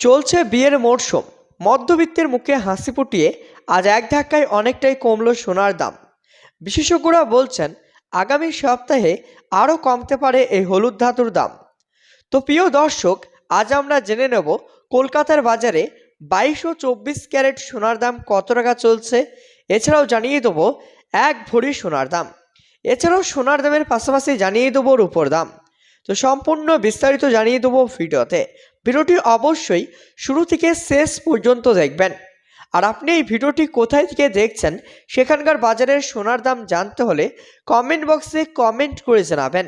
চলছে বিয়ের মরশুম। মধ্যবিত্তের মুখে হাসি ফুটিয়ে আজ এক ধাক্কায় অনেকটাই কমল সোনার দাম। বিশেষজ্ঞরা বলছেন, আগামী সপ্তাহে আরও কমতে পারে এই হলুদ ধাতুর দাম। তো প্রিয় দর্শক, আজ আমরা জেনে নেব কলকাতার বাজারে বাইশ ও চব্বিশ ক্যারেট সোনার দাম কত টাকা চলছে। এছাড়াও জানিয়ে দেবো এক ভরি সোনার দাম। এছাড়াও সোনার দামের পাশাপাশি জানিয়ে দেবো রূপোর দাম। তো সম্পূর্ণ বিস্তারিত জানিয়ে দেবো ভিডিওতে। ভিডিওটি অবশ্যই শুরু থেকে শেষ পর্যন্ত দেখবেন। আর আপনি এই ভিডিওটি কোথায় থেকে দেখছেন, সেখানকার বাজারের সোনার দাম জানতে হলে কমেন্ট বক্সে কমেন্ট করে জানাবেন।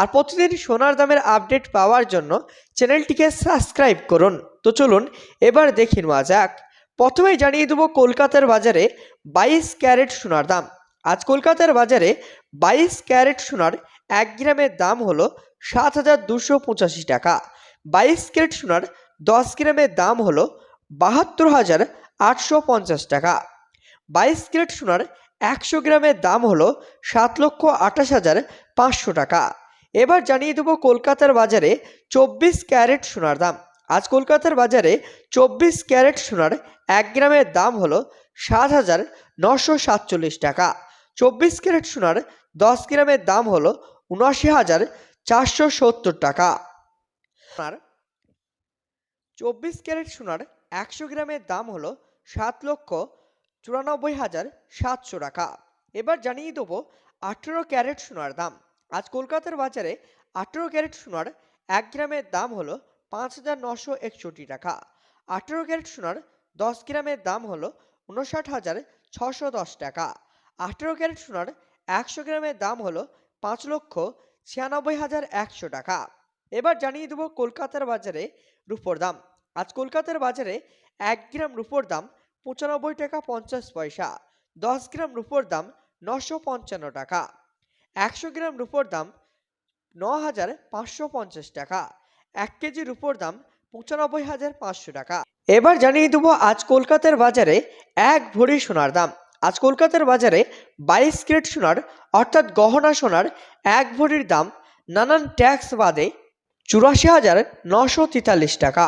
আর প্রতিদিন সোনার দামের আপডেট পাওয়ার জন্য চ্যানেলটিকে সাবস্ক্রাইব করুন। তো চলুন, এবার দেখে নেওয়া যাক। প্রথমেই জানিয়ে দেবো কলকাতার বাজারে বাইশ ক্যারেট সোনার দাম। আজ কলকাতার বাজারে বাইশ ক্যারেট সোনার এক গ্রামের দাম হলো সাত হাজার দুশো পঁচাশি টাকা। বাইশ ক্যারেট সোনার দশ গ্রামের দাম হলো বাহাত্তর হাজার আটশো পঞ্চাশ টাকা। বাইশ ক্যারেট সোনার একশো গ্রামের দাম হলো সাত লক্ষ আঠাশ হাজার পাঁচশো টাকা। এবার জানিয়ে দেবো কলকাতার বাজারে চব্বিশ ক্যারেট সোনার দাম। আজ কলকাতার বাজারে চব্বিশ ক্যারেট সোনার এক গ্রামের দাম হলো সাত হাজার নশো সাতচল্লিশ টাকা। চব্বিশ ক্যারেট সোনার দশ গ্রামের দাম হলো উনআশি হাজার চারশো সত্তর টাকা। সোনার চব্বিশ ক্যারেট সোনার একশো গ্রামের দাম হলো সাত লক্ষ চুরানব্বই হাজার সাতশো টাকা। এবার জানিয়ে দেবো আঠেরো ক্যারেট সোনার দাম। আজ কলকাতার বাজারে আঠেরো ক্যারেট সোনার এক গ্রামের দাম হলো পাঁচ হাজার নশো একষট্টি টাকা। আঠেরো ক্যারেট সোনার দশ গ্রামের দাম হলো উনষাট হাজার ছশো দশ টাকা। আঠেরো ক্যারেট সোনার একশো গ্রামের দাম হলো পাঁচ লক্ষ ছিয়ানব্বই হাজার একশো টাকা। এবার জানিয়ে দেবো কলকাতার বাজারে রুপোর দাম। আজ কলকাতার বাজারে এক গ্রাম রুপোর দাম পঁচানব্বই টাকা পঞ্চাশ পয়সা, দশ গ্রাম রুপোর দাম নশো পঞ্চান্ন টাকা, একশো গ্রাম রুপোর দাম ন হাজার পাঁচশো পঞ্চাশ টাকা, এক কেজি রুপোর দাম পঁচানব্বই হাজার পাঁচশো টাকা। এবার জানিয়ে দেবো আজ কলকাতার বাজারে এক ভরি সোনার দাম। আজ কলকাতার বাজারে বাইশ ক্যারেট সোনার অর্থাৎ গহনা সোনার এক ভরির দাম নানান ট্যাক্স বাদে চুরাশি হাজার নশো তেতাল্লিশ টাকা।